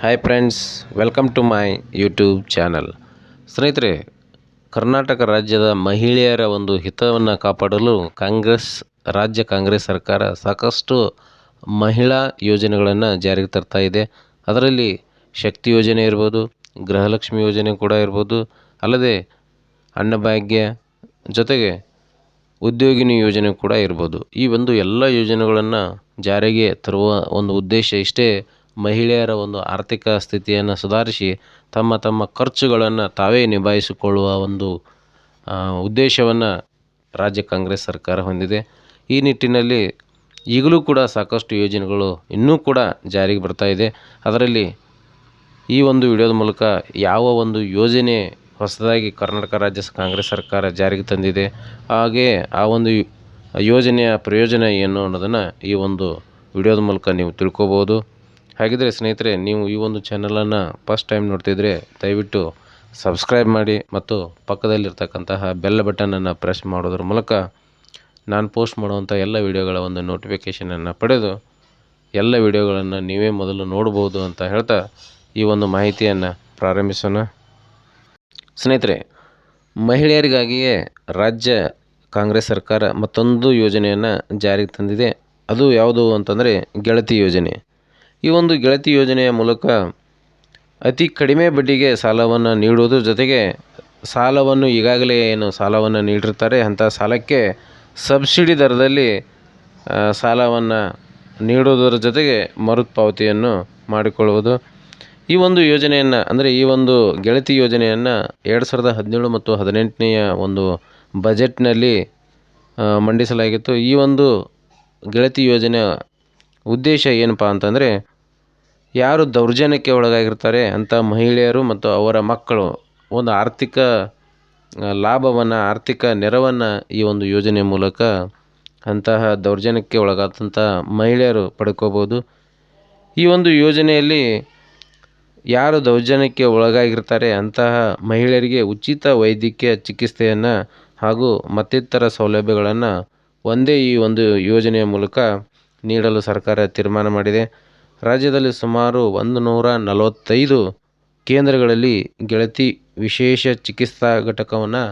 Hi friends welcome to my YouTube channel ಸ್ನೇಹಿತರೆ, ಕರ್ನಾಟಕ ರಾಜ್ಯದ ಮಹಿಳೆಯರ ಒಂದು ಹಿತವನ್ನು ಕಾಪಾಡಲು ಕಾಂಗ್ರೆಸ್, ರಾಜ್ಯ ಕಾಂಗ್ರೆಸ್ ಸರ್ಕಾರ ಸಾಕಷ್ಟು ಮಹಿಳಾ ಯೋಜನೆಗಳನ್ನು ಜಾರಿಗೆ ತರ್ತಾ ಇದೆ. ಅದರಲ್ಲಿ ಶಕ್ತಿ ಯೋಜನೆ ಇರ್ಬೋದು, ಗೃಹಲಕ್ಷ್ಮಿ ಯೋಜನೆ ಕೂಡ ಇರ್ಬೋದು, ಅಲ್ಲದೆ ಅನ್ನಭಾಗ್ಯ ಜೊತೆಗೆ ಉದ್ಯೋಗಿನಿ ಯೋಜನೆ ಕೂಡ ಇರ್ಬೋದು. ಈ ಒಂದು ಎಲ್ಲ ಯೋಜನೆಗಳನ್ನು ಜಾರಿಗೆ ತರುವ ಒಂದು ಉದ್ದೇಶ ಇಷ್ಟೇ ಮಹಿಳೆಯರ ಒಂದು ಆರ್ಥಿಕ ಸ್ಥಿತಿಯನ್ನು ಸುಧಾರಿಸಿ ತಮ್ಮ ತಮ್ಮ ಖರ್ಚುಗಳನ್ನು ತಾವೇ ನಿಭಾಯಿಸಿಕೊಳ್ಳುವ ಒಂದು ಉದ್ದೇಶವನ್ನು ರಾಜ್ಯ ಕಾಂಗ್ರೆಸ್ ಸರ್ಕಾರ ಹೊಂದಿದೆ. ಈ ನಿಟ್ಟಿನಲ್ಲಿ ಈಗಲೂ ಕೂಡ ಸಾಕಷ್ಟು ಯೋಜನೆಗಳು ಇನ್ನೂ ಕೂಡ ಜಾರಿಗೆ ಬರ್ತಾ ಇದೆ. ಅದರಲ್ಲಿ ಈ ಒಂದು ವಿಡಿಯೋದ ಮೂಲಕ ಯಾವ ಒಂದು ಯೋಜನೆ ಹೊಸದಾಗಿ ಕರ್ನಾಟಕ ರಾಜ್ಯ ಕಾಂಗ್ರೆಸ್ ಸರ್ಕಾರ ಜಾರಿಗೆ ತಂದಿದೆ, ಹಾಗೆ ಆ ಒಂದು ಯೋಜನೆಯ ಪ್ರಯೋಜನ ಏನು ಅನ್ನೋದನ್ನು ಈ ಒಂದು ವಿಡಿಯೋದ ಮೂಲಕ ನೀವು ತಿಳ್ಕೊಬೋದು. ಹಾಗಿದ್ರೆ ಸ್ನೇಹಿತರೆ, ನೀವು ಈ ಒಂದು ಚಾನಲನ್ನು ಫಸ್ಟ್ ಟೈಮ್ ನೋಡ್ತಿದ್ರೆ ದಯವಿಟ್ಟು ಸಬ್ಸ್ಕ್ರೈಬ್ ಮಾಡಿ ಮತ್ತು ಪಕ್ಕದಲ್ಲಿರ್ತಕ್ಕಂತಹ ಬೆಲ್ ಬಟನನ್ನು ಪ್ರೆಸ್ ಮಾಡೋದ್ರ ಮೂಲಕ ನಾನು ಪೋಸ್ಟ್ ಮಾಡುವಂಥ ಎಲ್ಲ ವಿಡಿಯೋಗಳ ಒಂದು ನೋಟಿಫಿಕೇಷನನ್ನು ಪಡೆದು ಎಲ್ಲ ವಿಡಿಯೋಗಳನ್ನು ನೀವೇ ಮೊದಲು ನೋಡ್ಬೋದು ಅಂತ ಹೇಳ್ತಾ ಈ ಒಂದು ಮಾಹಿತಿಯನ್ನು ಪ್ರಾರಂಭಿಸೋಣ. ಸ್ನೇಹಿತರೆ, ಮಹಿಳೆಯರಿಗಾಗಿಯೇ ರಾಜ್ಯ ಕಾಂಗ್ರೆಸ್ ಸರ್ಕಾರ ಮತ್ತೊಂದು ಯೋಜನೆಯನ್ನು ಜಾರಿಗೆ ತಂದಿದೆ. ಅದು ಯಾವುದು ಅಂತಂದರೆ ಗೆಳತಿ ಯೋಜನೆ. ಈ ಒಂದು ಗೆಳತಿ ಯೋಜನೆಯ ಮೂಲಕ ಅತಿ ಕಡಿಮೆ ಬಡ್ಡಿಗೆ ಸಾಲವನ್ನು ನೀಡುವುದು ಜೊತೆಗೆ ಸಾಲವನ್ನು ಈಗಾಗಲೇ ಏನು ಸಾಲವನ್ನು ನೀಡಿರ್ತಾರೆ ಅಂಥ ಸಾಲಕ್ಕೆ ಸಬ್ಸಿಡಿ ದರದಲ್ಲಿ ಸಾಲವನ್ನು ನೀಡುವುದರ ಜೊತೆಗೆ ಮರುಪಾವತಿಯನ್ನು ಮಾಡಿಕೊಳ್ಳುವುದು. ಈ ಒಂದು ಯೋಜನೆಯನ್ನು, ಅಂದರೆ ಈ ಒಂದು ಗೆಳತಿ ಯೋಜನೆಯನ್ನು ಎರಡು ಸಾವಿರದ ಹದಿನೇಳು ಮತ್ತು ಹದಿನೆಂಟನೆಯ ಒಂದು ಬಜೆಟ್ನಲ್ಲಿ ಮಂಡಿಸಲಾಗಿತ್ತು. ಈ ಒಂದು ಗೆಳತಿ ಯೋಜನೆಯ ಉದ್ದೇಶ ಏನಪ್ಪ ಅಂತಂದರೆ, ಯಾರು ದೌರ್ಜನ್ಯಕ್ಕೆ ಒಳಗಾಗಿರ್ತಾರೆ ಅಂಥ ಮಹಿಳೆಯರು ಮತ್ತು ಅವರ ಮಕ್ಕಳು, ಒಂದು ಆರ್ಥಿಕ ಲಾಭವನ್ನು, ಆರ್ಥಿಕ ನೆರವನ್ನು ಈ ಒಂದು ಯೋಜನೆ ಮೂಲಕ ಅಂತಹ ದೌರ್ಜನ್ಯಕ್ಕೆ ಒಳಗಾದಂಥ ಮಹಿಳೆಯರು ಪಡ್ಕೋಬೋದು ಈ ಒಂದು ಯೋಜನೆಯಲ್ಲಿ ಯಾರು ದೌರ್ಜನ್ಯಕ್ಕೆ ಒಳಗಾಗಿರ್ತಾರೆ ಅಂತಹ ಮಹಿಳೆಯರಿಗೆ ಉಚಿತ ವೈದ್ಯಕೀಯ ಚಿಕಿತ್ಸೆಯನ್ನು ಹಾಗೂ ಮತ್ತಿತರ ಸೌಲಭ್ಯಗಳನ್ನು ಒಂದೇ ಈ ಒಂದು ಯೋಜನೆಯ ಮೂಲಕ ನೀಡಲು ಸರ್ಕಾರ ತೀರ್ಮಾನ ಮಾಡಿದೆ. ರಾಜ್ಯದಲ್ಲಿ ಸುಮಾರು ಒಂದು ನೂರ ನಲವತ್ತೈದು ಕೇಂದ್ರಗಳಲ್ಲಿ ಗೆಳತಿ ವಿಶೇಷ ಚಿಕಿತ್ಸಾ ಘಟಕವನ್ನು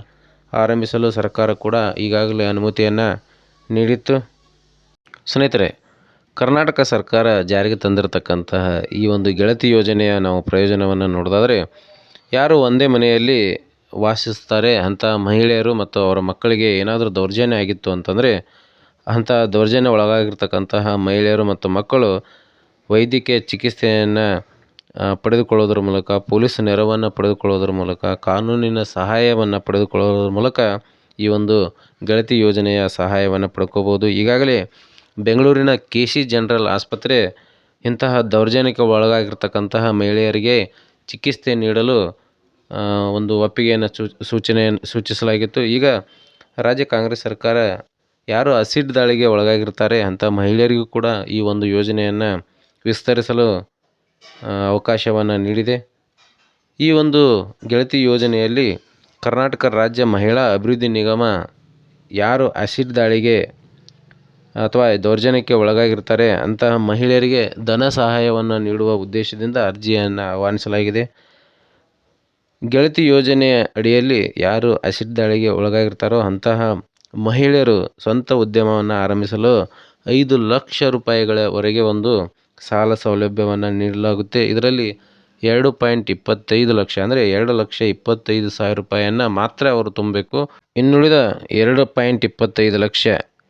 ಆರಂಭಿಸಲು ಸರ್ಕಾರ ಕೂಡ ಈಗಾಗಲೇ ಅನುಮತಿಯನ್ನು ನೀಡಿತ್ತು. ಸ್ನೇಹಿತರೆ, ಕರ್ನಾಟಕ ಸರ್ಕಾರ ಜಾರಿಗೆ ತಂದಿರತಕ್ಕಂತಹ ಈ ಒಂದು ಗೆಳತಿ ಯೋಜನೆಯ ನಾವು ಪ್ರಯೋಜನವನ್ನು ನೋಡೋದಾದರೆ, ಯಾರು ಒಂದೇ ಮನೆಯಲ್ಲಿ ವಾಸಿಸ್ತಾರೆ ಅಂತ ಮಹಿಳೆಯರು ಮತ್ತು ಅವರ ಮಕ್ಕಳಿಗೆ ಏನಾದರೂ ದೌರ್ಜನ್ಯ ಆಗಿತ್ತು ಅಂತಂದರೆ ಅಂಥ ದೌರ್ಜನ್ಯ ಒಳಗಾಗಿರ್ತಕ್ಕಂತಹ ಮಹಿಳೆಯರು ಮತ್ತು ಮಕ್ಕಳು ವೈದ್ಯಕೀಯ ಚಿಕಿತ್ಸೆಯನ್ನು ಪಡೆದುಕೊಳ್ಳೋದ್ರ ಮೂಲಕ, ಪೊಲೀಸ್ ನೆರವನ್ನು ಪಡೆದುಕೊಳ್ಳೋದ್ರ ಮೂಲಕ, ಕಾನೂನಿನ ಸಹಾಯವನ್ನು ಪಡೆದುಕೊಳ್ಳೋದ್ರ ಮೂಲಕ ಈ ಒಂದು ಗೆಳತಿ ಯೋಜನೆಯ ಸಹಾಯವನ್ನು ಪಡ್ಕೋಬೋದು ಈಗಾಗಲೇ ಬೆಂಗಳೂರಿನ ಕೆ ಸಿ ಜನರಲ್ ಆಸ್ಪತ್ರೆ ಇಂತಹ ದೌರ್ಜನ್ಯಕ್ಕೆ ಒಳಗಾಗಿರ್ತಕ್ಕಂತಹ ಮಹಿಳೆಯರಿಗೆ ಚಿಕಿತ್ಸೆ ನೀಡಲು ಒಂದು ಒಪ್ಪಿಗೆಯನ್ನು ಸೂಚನೆಯನ್ನು ಸೂಚಿಸಲಾಗಿತ್ತು. ಈಗ ರಾಜ್ಯ ಕಾಂಗ್ರೆಸ್ ಸರ್ಕಾರ ಯಾರು ಅಸಿಡ್ ದಾಳಿಗೆ ಒಳಗಾಗಿರ್ತಾರೆ ಅಂಥ ಮಹಿಳೆಯರಿಗೂ ಕೂಡ ಈ ಒಂದು ಯೋಜನೆಯನ್ನು ವಿಸ್ತರಿಸಲು ಅವಕಾಶವನ್ನು ನೀಡಿದೆ. ಈ ಒಂದು ಗೆಳತಿ ಯೋಜನೆಯಲ್ಲಿ ಕರ್ನಾಟಕ ರಾಜ್ಯ ಮಹಿಳಾ ಅಭಿವೃದ್ಧಿ ನಿಗಮ ಯಾರು ಆಸಿಡ್ ದಾಳಿಗೆ ಅಥವಾ ದೌರ್ಜನ್ಯಕ್ಕೆ ಒಳಗಾಗಿರ್ತಾರೆ ಅಂತಹ ಮಹಿಳೆಯರಿಗೆ ಧನ ಸಹಾಯವನ್ನು ನೀಡುವ ಉದ್ದೇಶದಿಂದ ಅರ್ಜಿಯನ್ನು ಆಹ್ವಾನಿಸಲಾಗಿದೆ. ಗೆಳತಿ ಯೋಜನೆಯ ಅಡಿಯಲ್ಲಿ ಯಾರು ಆಸಿಡ್ ದಾಳಿಗೆ ಒಳಗಾಗಿರ್ತಾರೋ ಅಂತಹ ಮಹಿಳೆಯರು ಸ್ವಂತ ಉದ್ಯಮವನ್ನು ಆರಂಭಿಸಲು ಐದು ಲಕ್ಷ ರೂಪಾಯಿಗಳವರೆಗೆ ಒಂದು ಸಾಲ ಸೌಲಭ್ಯವನ್ನು ನೀಡಲಾಗುತ್ತೆ. ಇದರಲ್ಲಿ ಎರಡು ಪಾಯಿಂಟ್ ಇಪ್ಪತ್ತೈದು ಲಕ್ಷ ಅಂದರೆ ಎರಡು ಲಕ್ಷ ಇಪ್ಪತ್ತೈದು ಸಾವಿರ ರೂಪಾಯಿಯನ್ನು ಮಾತ್ರ ಅವರು ತುಂಬಬೇಕು. ಇನ್ನುಳಿದ ಎರಡು ಪಾಯಿಂಟ್ ಇಪ್ಪತ್ತೈದು ಲಕ್ಷ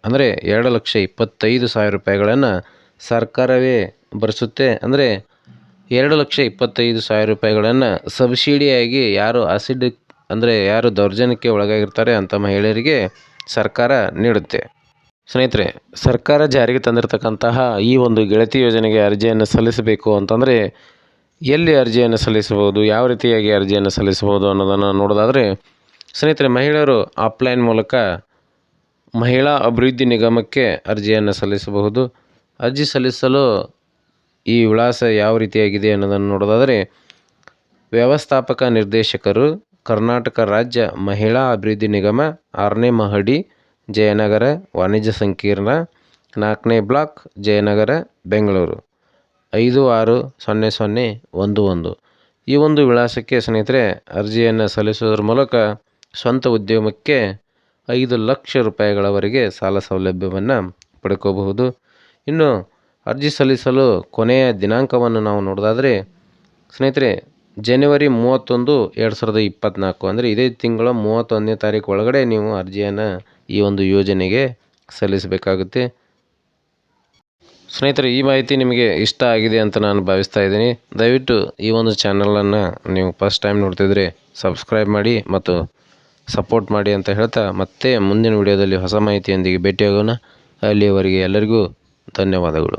ಅಂದರೆ ಎರಡು ಲಕ್ಷ ಇಪ್ಪತ್ತೈದು ಸಾವಿರ ರೂಪಾಯಿಗಳನ್ನು ಸರ್ಕಾರವೇ ಭರಿಸುತ್ತೆ. ಅಂದರೆ ಎರಡು ಲಕ್ಷ ಇಪ್ಪತ್ತೈದು ಸಾವಿರ ರೂಪಾಯಿಗಳನ್ನು ಸಬ್ಸಿಡಿಯಾಗಿ ಯಾರು ಆಸಿಡ್ ಅಂದರೆ ಯಾರು ದೌರ್ಜನ್ಯಕ್ಕೆ ಒಳಗಾಗಿರ್ತಾರೆ ಅಂಥ ಮಹಿಳೆಯರಿಗೆ ಸರ್ಕಾರ ನೀಡುತ್ತೆ. ಸ್ನೇಹಿತರೆ, ಸರ್ಕಾರ ಜಾರಿಗೆ ತಂದಿರತಕ್ಕಂತಹ ಈ ಒಂದು ಗೆಳತಿ ಯೋಜನೆಗೆ ಅರ್ಜಿಯನ್ನು ಸಲ್ಲಿಸಬೇಕು ಅಂತಂದರೆ ಎಲ್ಲಿ ಅರ್ಜಿಯನ್ನು ಸಲ್ಲಿಸಬಹುದು, ಯಾವ ರೀತಿಯಾಗಿ ಅರ್ಜಿಯನ್ನು ಸಲ್ಲಿಸಬಹುದು ಅನ್ನೋದನ್ನು ನೋಡೋದಾದರೆ, ಸ್ನೇಹಿತರೆ, ಮಹಿಳೆಯರು ಆಫ್ಲೈನ್ ಮೂಲಕ ಮಹಿಳಾ ಅಭಿವೃದ್ಧಿ ನಿಗಮಕ್ಕೆ ಅರ್ಜಿಯನ್ನು ಸಲ್ಲಿಸಬಹುದು. ಅರ್ಜಿ ಸಲ್ಲಿಸಲು ಈ ವಿಳಾಸ ಯಾವ ರೀತಿಯಾಗಿದೆ ಅನ್ನೋದನ್ನು ನೋಡೋದಾದರೆ ವ್ಯವಸ್ಥಾಪಕ ನಿರ್ದೇಶಕರು ಕರ್ನಾಟಕ ರಾಜ್ಯ ಮಹಿಳಾ ಅಭಿವೃದ್ಧಿ ನಿಗಮ, ಆರನೇ ಮಹಡಿ, ಜಯನಗರ, ವಾಣಿಜ್ಯ ಸಂಕೀರ್ಣ, ನಾಲ್ಕನೇ ಬ್ಲಾಕ್, ಜಯನಗರ, ಬೆಂಗಳೂರು. ಐದು ಆರು ಸೊನ್ನೆ ಸೊನ್ನೆ ಒಂದು ಒಂದು. ಈ ಒಂದು ವಿಳಾಸಕ್ಕೆ ಸ್ನೇಹಿತರೆ, ಅರ್ಜಿಯನ್ನು ಸಲ್ಲಿಸುವುದರ ಮೂಲಕ ಸ್ವಂತ ಉದ್ಯಮಕ್ಕೆ ಐದು ಲಕ್ಷ ರೂಪಾಯಿಗಳವರೆಗೆ ಸಾಲ ಸೌಲಭ್ಯವನ್ನು ಪಡ್ಕೋಬಹುದು. ಇನ್ನು ಅರ್ಜಿ ಸಲ್ಲಿಸಲು ಕೊನೆಯ ದಿನಾಂಕವನ್ನು ನಾವು ನೋಡೋದಾದರೆ, ಸ್ನೇಹಿತರೆ ಜನವರಿ ಮೂವತ್ತೊಂದು, ಎರಡು ಸಾವಿರದ ಇಪ್ಪತ್ತ್ನಾಲ್ಕು ಅಂದರೆ ಇದೇ ತಿಂಗಳ ಮೂವತ್ತೊಂದನೇ ತಾರೀಕು ಒಳಗಡೆ ನೀವು ಅರ್ಜಿಯನ್ನು ಈ ಒಂದು ಯೋಜನೆಗೆ ಸಲ್ಲಿಸಬೇಕಾಗುತ್ತೆ. ಸ್ನೇಹಿತರೆ, ಈ ಮಾಹಿತಿ ನಿಮಗೆ ಇಷ್ಟ ಆಗಿದೆ ಅಂತ ನಾನು ಭಾವಿಸ್ತಾ ಇದ್ದೀನಿ. ದಯವಿಟ್ಟು ಈ ಒಂದು ಚಾನಲನ್ನು ನೀವು ಫಸ್ಟ್ ಟೈಮ್ ನೋಡ್ತಿದ್ರೆ ಸಬ್ಸ್ಕ್ರೈಬ್ ಮಾಡಿ ಮತ್ತು ಸಪೋರ್ಟ್ ಮಾಡಿ ಅಂತ ಹೇಳ್ತಾ ಮತ್ತೆ ಮುಂದಿನ ವಿಡಿಯೋದಲ್ಲಿ ಹೊಸ ಮಾಹಿತಿಯೊಂದಿಗೆ ಭೇಟಿಯಾಗೋಣ. ಅಲ್ಲಿಯವರೆಗೆ ಎಲ್ಲರಿಗೂ ಧನ್ಯವಾದಗಳು.